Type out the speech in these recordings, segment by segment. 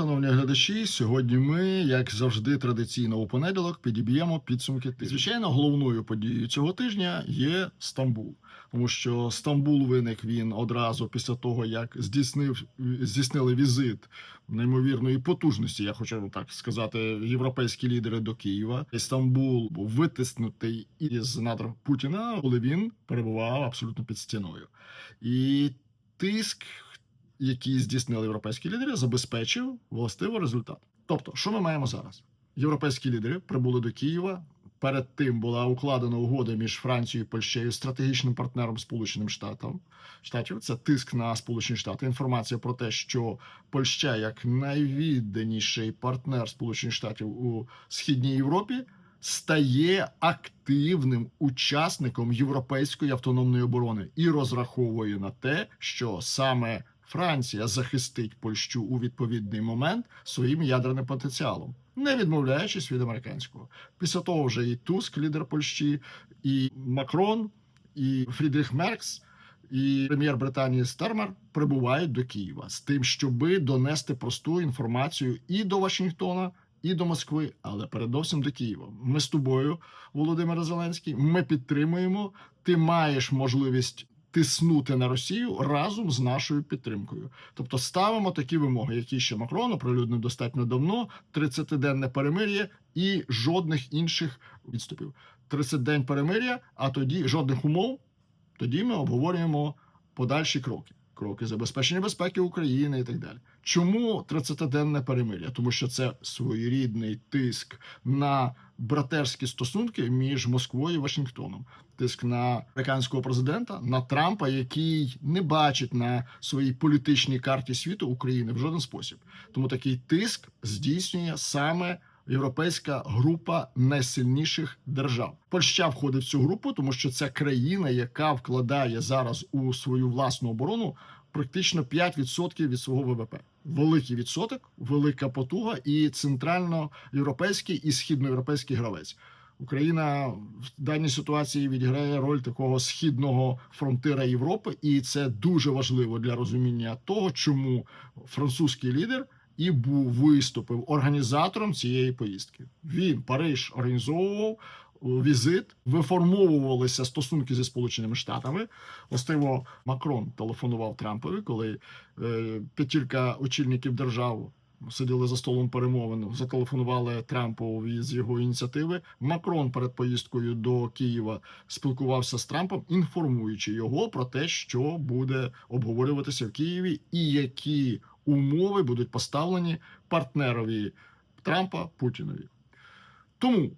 шановні глядачі. Сьогодні ми, як завжди, традиційно у понеділок підіб'ємо підсумки тижня. Звичайно, головною подією цього тижня є Стамбул, тому що Стамбул виник він одразу після того, як здійснив здійснили візит неймовірної потужності. Я хочу так сказати, європейські лідери до Києва. Стамбул був витиснутий із надр Путіна, коли він перебував абсолютно під стіною, і тиск які здійснили європейські лідери, забезпечив властивий результат. Тобто, що ми маємо зараз? Європейські лідери прибули до Києва. Перед тим була укладена угода між Францією і Польщею, стратегічним партнером Сполученим Штатам Штатів. Це тиск на Сполучені Штати. Інформація про те, що Польща, як найвідданіший партнер Сполучених Штатів у східній Європі, стає активним учасником європейської автономної оборони і розраховує на те, що саме Франція захистить Польщу у відповідний момент своїм ядерним потенціалом, не відмовляючись від американського. Після того вже і Туск, лідер Польщі, і Макрон, і Фрідріх Меркс. І прем'єр Британії Стермер прибувають до Києва з тим, щоби донести просту інформацію і до Вашингтона, і до Москви, але передовсім до Києва. Ми з тобою, Володимир Зеленський. Ми підтримуємо. Ти маєш можливість тиснути на Росію разом з нашою підтримкою. Тобто ставимо такі вимоги, які ще Макрон оприлюднив достатньо давно: 30-денне перемир'я і жодних інших відступів. 30 день перемир'я, а тоді жодних умов. Тоді ми обговорюємо подальші кроки. Кроки забезпечення безпеки України і так далі. Чому 30-денне перемир'я? Тому що це своєрідний тиск на братерські стосунки між Москвою і Вашингтоном, тиск на американського президента, на Трампа, який не бачить на своїй політичній карті світу України в жоден спосіб. Тому такий тиск здійснює саме. Європейська група найсильніших держав Польща входить в цю групу, тому що це країна, яка вкладає зараз у свою власну оборону практично 5% від свого ВВП. Великий відсоток, велика потуга і центральноєвропейський і східноєвропейський гравець. Україна в даній ситуації відіграє роль такого східного фронтира Європи, і це дуже важливо для розуміння того, чому французький лідер і був виступив організатором цієї поїздки. Він Париж організовував візит, виформовувалися стосунки зі сполученими штатами. Властиво Макрон телефонував Трампові, коли е, п'ятірка очільників держав. Сиділи за столом перемовин, зателефонували Трампу з його ініціативи. Макрон перед поїздкою до Києва спілкувався з Трампом, інформуючи його про те, що буде обговорюватися в Києві, і які умови будуть поставлені партнерові Трампа Путінові. Тому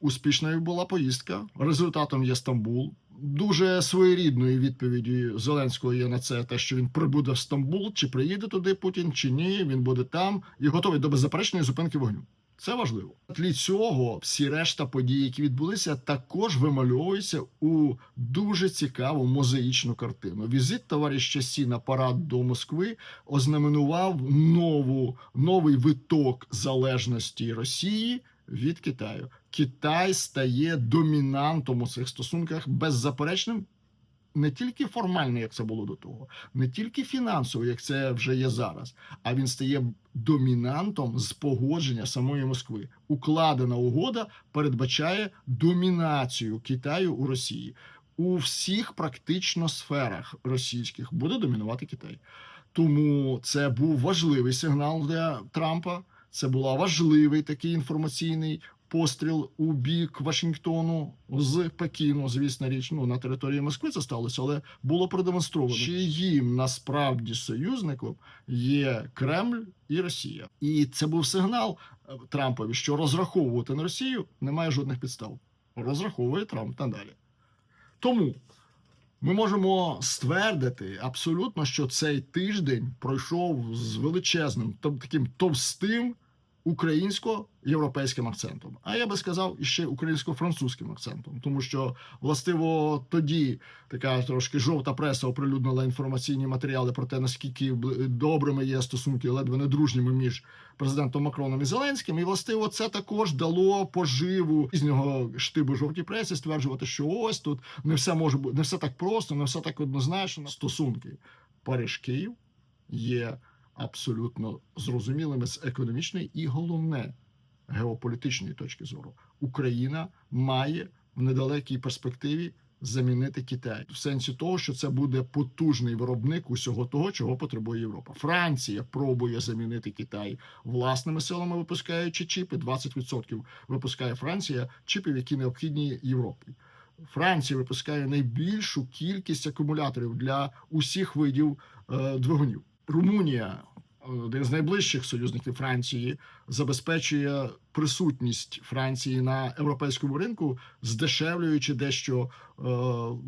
успішною була поїздка. Результатом є Стамбул. Дуже своєрідною відповіді Зеленського є на це те, що він прибуде в Стамбул, чи приїде туди Путін, чи ні. Він буде там і готовий до беззаперечної зупинки вогню. Це важливо. Тлі цього всі решта подій, які відбулися, також вимальовуються у дуже цікаву мозаїчну картину. Візит товариша Сі на парад до Москви ознаменував нову новий виток залежності Росії від Китаю. Китай стає домінантом у цих стосунках беззаперечним. Не тільки формально, як це було до того, не тільки фінансово, як це вже є зараз, а він стає домінантом з погодження самої Москви. Укладена угода передбачає домінацію Китаю у Росії у всіх практично сферах російських буде домінувати Китай. Тому це був важливий сигнал для Трампа. Це була важливий такий інформаційний постріл у бік Вашингтону з Пекіну. Звісно, річ ну на території Москви це сталося, але було продемонстровано, що їм насправді союзником є Кремль і Росія, і це був сигнал е, Трампові, що розраховувати на Росію немає жодних підстав. Розраховує Трамп надалі. Тому ми можемо ствердити абсолютно, що цей тиждень пройшов з величезним, тобто таким товстим українсько-європейським акцентом. А я би сказав іще українсько-французьким акцентом, тому що властиво тоді така трошки жовта преса оприлюднила інформаційні матеріали про те, наскільки добрими є стосунки, ледве не дружніми між президентом Макроном і Зеленським. І властиво це також дало поживу з нього штибу жовтій пресі стверджувати, що ось тут не все може бути не все так просто, не все так однозначно. Стосунки Париж Київ є абсолютно зрозумілими з економічної і головне геополітичної точки зору. Україна має в недалекій перспективі замінити Китай в сенсі того, що це буде потужний виробник усього того, чого потребує Європа. Франція пробує замінити Китай власними силами, випускаючи чіпи. 20% випускає Франція чіпів, які необхідні Європі. Франція випускає найбільшу кількість акумуляторів для усіх видів е, двигунів. Румунія, один з найближчих союзників Франції, забезпечує присутність Франції на європейському ринку, здешевлюючи дещо е,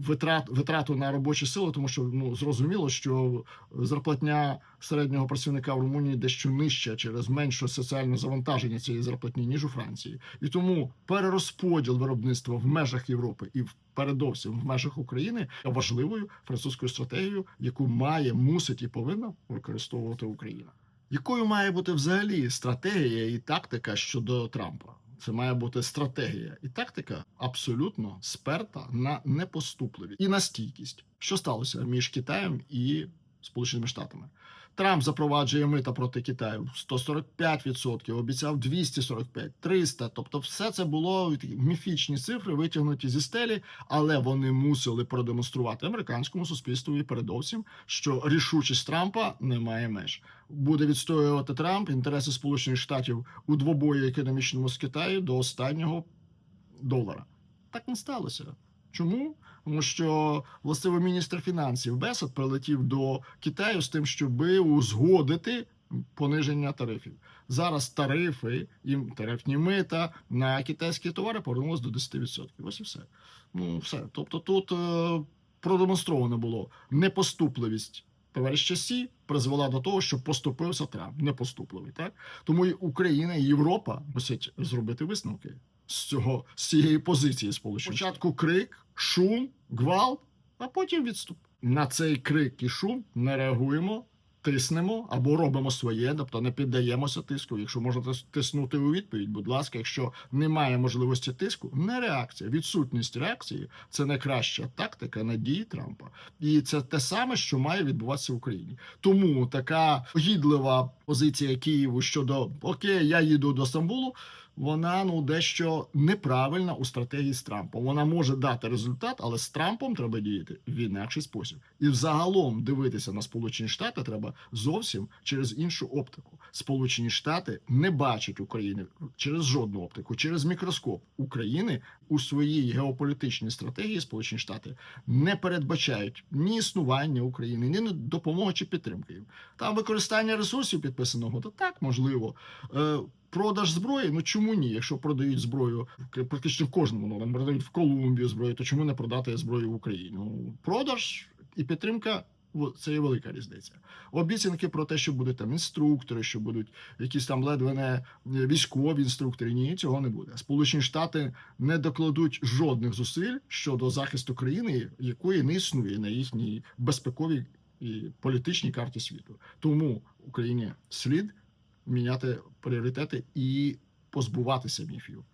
витрат витрату на робочу силу, тому що ну зрозуміло, що зарплатня середнього працівника в Румунії дещо нижча через менше соціальне завантаження цієї зарплатні ніж у Франції, і тому перерозподіл виробництва в межах Європи і в передовсім в межах України важливою французькою стратегією, яку має, мусить і повинна використовувати Україна. Якою має бути взагалі стратегія і тактика щодо Трампа? Це має бути стратегія і тактика абсолютно сперта на непоступливість і на стійкість. Що сталося між Китаєм і Сполученими Штатами? Трамп запроваджує мита проти Китаю 145%, обіцяв 245, 300. Тобто, все це було міфічні цифри, витягнуті зі стелі, але вони мусили продемонструвати американському суспільству і передовсім, що рішучість Трампа не має меж. Буде відстоювати Трамп інтереси Сполучених Штатів у двобої економічному з Китаю до останнього долара. Так не сталося. Чому? Тому що властиво міністр фінансів Бесад прилетів до Китаю з тим, щоб узгодити пониження тарифів. Зараз тарифи і тарифні мита на китайські товари повернулись до 10%. Ось і все. Ну все. Тобто, тут е, продемонстровано було непоступливість. Товариша Сі призвела до того, що поступився Трамп, непоступливий. Так тому і Україна і Європа мусять зробити висновки з цього з цієї позиції сполучених. Спочатку крик, шум, гвалт, а потім відступ. На цей крик і шум не реагуємо, тиснемо або робимо своє, тобто не піддаємося тиску. Якщо можна тис- тиснути у відповідь, будь ласка, якщо немає можливості тиску, не реакція. Відсутність реакції це найкраща тактика на дії Трампа, і це те саме, що має відбуватися в Україні. Тому така гідлива позиція Києву щодо окей, я їду до Стамбулу. Вона ну дещо неправильна у стратегії з Трампом. Вона може дати результат, але з Трампом треба діяти в інакший спосіб. І взагалом дивитися на Сполучені Штати треба зовсім через іншу оптику. Сполучені Штати не бачать України через жодну оптику, через мікроскоп України у своїй геополітичній стратегії. Сполучені Штати не передбачають ні існування України, ні допомоги чи підтримки. Там використання ресурсів підписаного, то так можливо. Продаж зброї, ну чому ні? Якщо продають зброю практично кожному, ну там продають в Колумбію зброю, то чому не продати зброю в Україну? Продаж і підтримка це є велика різниця. Обіцянки про те, що будуть там інструктори, що будуть якісь там ледве не військові інструктори. Ні, цього не буде. Сполучені Штати не докладуть жодних зусиль щодо захисту країни, якої не існує на їхній безпековій і політичній карті світу. Тому Україні слід міняти пріоритети і позбуватися міфів.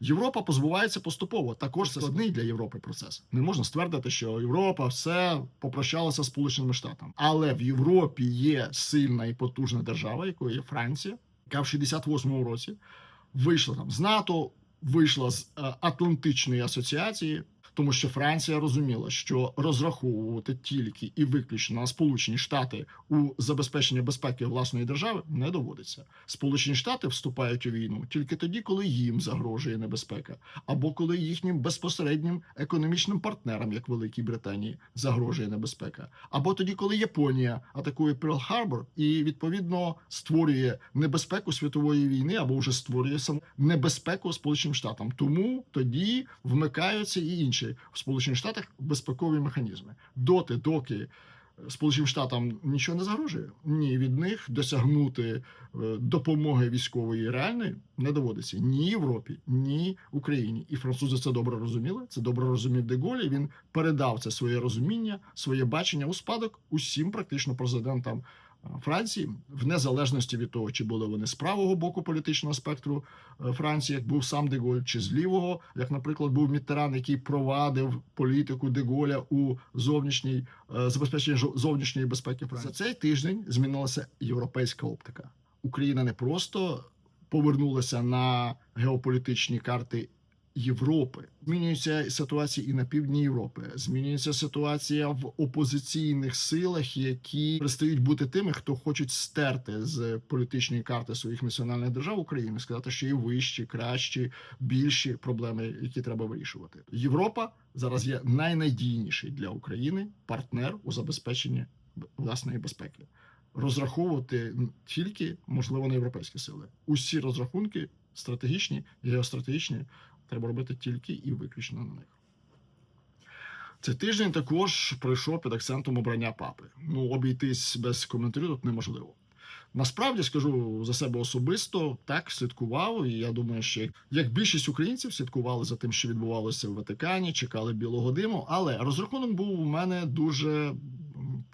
Європа позбувається поступово. Також це складний для Європи процес. Не можна ствердити, що Європа все попрощалася з Сполученими Штатами. Але в Європі є сильна і потужна держава, якою є Франція, яка в 68-му році вийшла там з НАТО, вийшла з е, Атлантичної асоціації. Тому що Франція розуміла, що розраховувати тільки і виключно на Сполучені Штати у забезпечення безпеки власної держави не доводиться. Сполучені Штати вступають у війну тільки тоді, коли їм загрожує небезпека, або коли їхнім безпосереднім економічним партнерам, як Великій Британії, загрожує небезпека, або тоді, коли Японія атакує Перл-Харбор і відповідно створює небезпеку світової війни, або вже створює саму небезпеку Сполученим Штатам. Тому тоді вмикаються і інші в Сполучених Штатах безпекові механізми. Доти, доки Сполученим Штатам нічого не загрожує, ні від них досягнути е, допомоги військової реальної не доводиться ні Європі, ні Україні. І французи це добре розуміли. Це добре розумів Деголь. і Він передав це своє розуміння, своє бачення у спадок усім практично президентам Франції, в незалежності від того, чи були вони з правого боку політичного спектру е, Франції, як був сам Деголь, чи з лівого, як, наприклад, був Міттеран, який провадив політику Деголя у зовнішній е, забезпеченні зовнішньої безпеки Франції. За цей тиждень змінилася європейська оптика. Україна не просто повернулася на геополітичні карти Європи. Змінюється ситуація і на півдні Європи. Змінюється ситуація в опозиційних силах, які перестають бути тими, хто хочуть стерти з політичної карти своїх національних держав України, сказати, що є вищі, кращі, більші проблеми, які треба вирішувати. Європа зараз є найнадійніший для України партнер у забезпеченні власної безпеки. Розраховувати тільки можливо на європейські сили. Усі розрахунки стратегічні, геостратегічні треба робити тільки і виключно на них. Цей тиждень також пройшов під акцентом обрання папи. Ну, обійтись без коментарів тут неможливо. Насправді скажу за себе особисто, так слідкував, і я думаю, що як- більшість українців слідкували за тим, що відбувалося в Ватикані, чекали білого диму. Але розрахунок був у мене дуже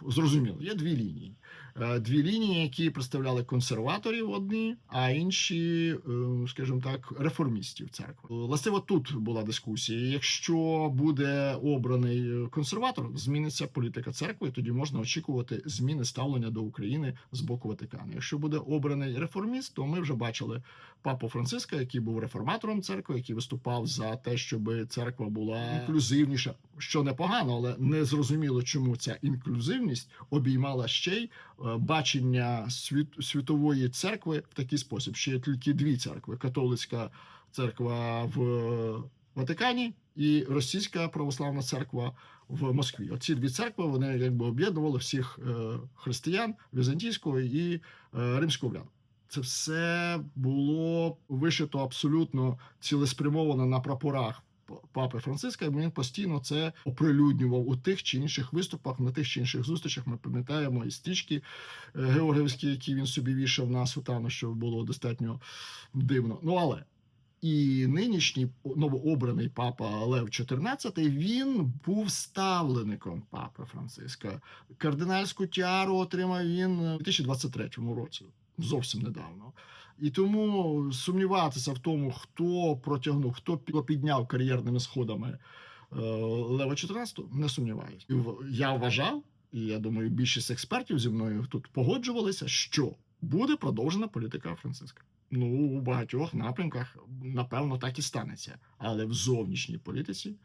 зрозумілий. Є дві лінії. Е, Дві лінії, які представляли консерваторів одні, а інші, е, скажімо так, реформістів церкви. Властиво тут була дискусія. Якщо буде обраний консерватор, зміниться політика церкви, тоді можна очікувати зміни ставлення до України з боку Ватикану. Якщо буде обраний реформіст, то ми вже бачили папу Франциска, який був реформатором церкви, який виступав за те, щоб церква була інклюзивніша, що непогано, але не зрозуміло, чому ця інклюзивність обіймала ще й бачення світ, світової церкви в такий спосіб. Ще є тільки дві церкви: католицька церква в Ватикані і російська православна церква в Москві. Оці дві церкви вони якби об'єднували всіх е, християн візантійського і е, римського вряду. Це все було вишито абсолютно цілеспрямовано на прапорах папи Франциска. і Він постійно це оприлюднював у тих чи інших виступах, на тих чи інших зустрічах. Ми пам'ятаємо і стрічки е, георгіївські, які він собі вішав на сутану, що було достатньо дивно. Ну але і нинішній новообраний папа Лев XIV, він був ставлеником папи Франциска. Кардинальську тіару отримав він у 2023 році, зовсім недавно. І тому сумніватися в тому, хто протягнув, хто пі- підняв кар'єрними сходами е, Лева XIV, не сумніваюся. Я вважав, і я думаю, більшість експертів зі мною тут погоджувалися, що буде продовжена політика Франциска. Ну, у багатьох напрямках, напевно, так і станеться. Але в зовнішній політиці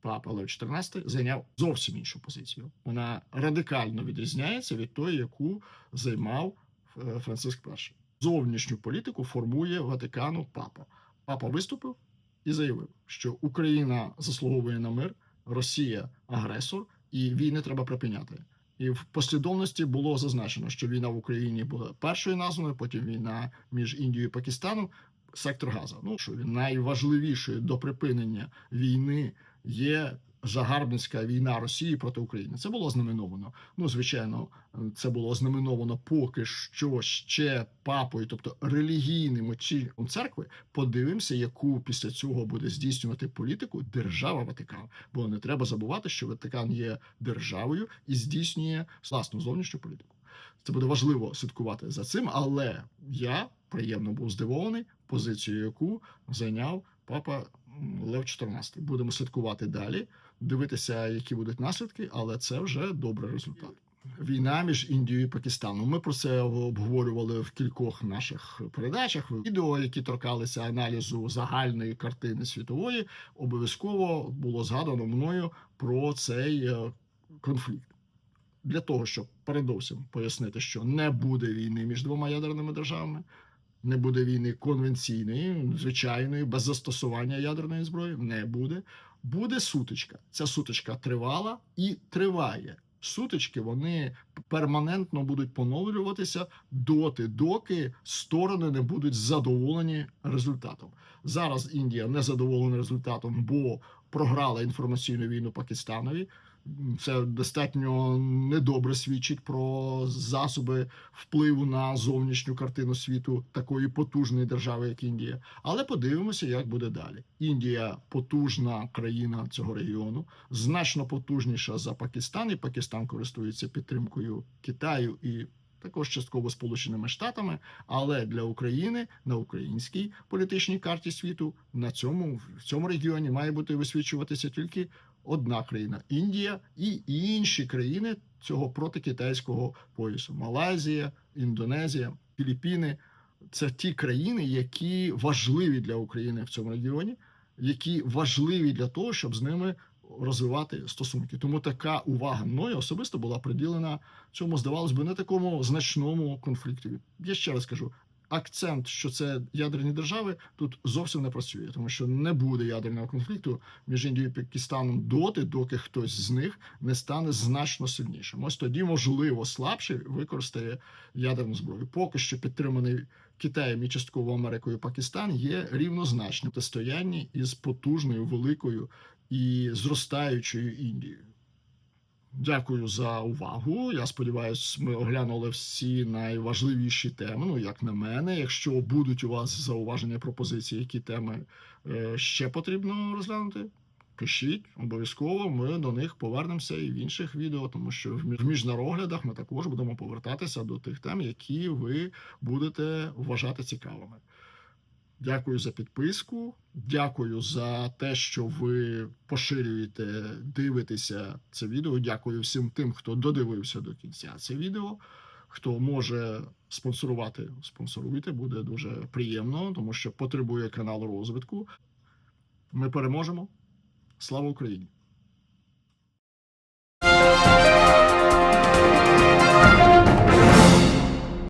папа Лев XIV зайняв зовсім іншу позицію. Вона радикально відрізняється від тої, яку займав е, Франциск І. Зовнішню політику формує Ватикану папа. Папа виступив і заявив, що Україна заслуговує на мир, Росія агресор, і війни треба припиняти. І в послідовності було зазначено, що війна в Україні була першою названою, потім війна між Індією і Пакистаном, сектор Газа. Ну що він найважливішою до припинення війни є загарбницька війна Росії проти України. Це було знаменовано. Ну, звичайно, це було знаменовано поки що ще папою, тобто релігійним очільником церкви. Подивимося, яку після цього буде здійснювати політику держава Ватикан. Бо не треба забувати, що Ватикан є державою і здійснює власну зовнішню політику. Це буде важливо слідкувати за цим, але я приємно був здивований позицією, яку зайняв папа Лев XIV. Будемо слідкувати далі, дивитися, які будуть наслідки, але це вже добрий результат. Війна між Індією і Пакистаном. Ми про це обговорювали в кількох наших передачах. Відео, які торкалися аналізу загальної картини світової, обов'язково було згадано мною про цей е, конфлікт. Для того, щоб передовсім пояснити, що не буде війни між двома ядерними державами, не буде війни конвенційної, звичайної, без застосування ядерної зброї, не буде. Буде сутичка. Ця сутичка тривала і триває. Сутички вони перманентно будуть поновлюватися доти, доки сторони не будуть задоволені результатом. Зараз Індія не задоволена результатом, бо програла інформаційну війну Пакистанові. Це достатньо недобре свідчить про засоби впливу на зовнішню картину світу такої потужної держави, як Індія. Але подивимося, як буде далі. Індія потужна країна цього регіону, значно потужніша за Пакистан, і Пакистан користується підтримкою Китаю і також частково Сполученими Штатами, але для України на українській політичній карті світу на цьому в цьому регіоні має бути висвічуватися тільки одна країна Індія і інші країни цього протикитайського поясу: Малайзія, Індонезія, Філіппіни. Це ті країни, які важливі для України в цьому регіоні, які важливі для того, щоб з ними розвивати стосунки. Тому така увага мною особисто була приділена цьому, здавалось би, не такому значному конфлікту. Я ще раз кажу. Акцент, що це ядерні держави, тут зовсім не працює, тому що не буде ядерного конфлікту між Індією і Пакистаном доти, доки хтось з них не стане значно сильнішим. Ось тоді, можливо, слабший використає ядерну зброю. Поки що підтриманий Китаєм і частково Америкою Пакистан є рівнозначним протистоянні із потужною, великою і зростаючою Індією. Дякую за увагу. Я сподіваюся, ми оглянули всі найважливіші теми. Ну, як на мене. Якщо будуть у вас зауваження пропозиції, які теми е, ще потрібно розглянути, пишіть обов'язково. Ми до них повернемося і в інших відео, тому що в між- в міжнароглядах ми також будемо повертатися до тих тем, які ви будете вважати цікавими. Дякую за підписку. Дякую за те, що ви поширюєте, дивитеся це відео. Дякую всім тим, хто додивився до кінця це відео. Хто може спонсорувати, спонсоруйте, буде дуже приємно, тому що потребує канал розвитку. Ми переможемо. Слава Україні!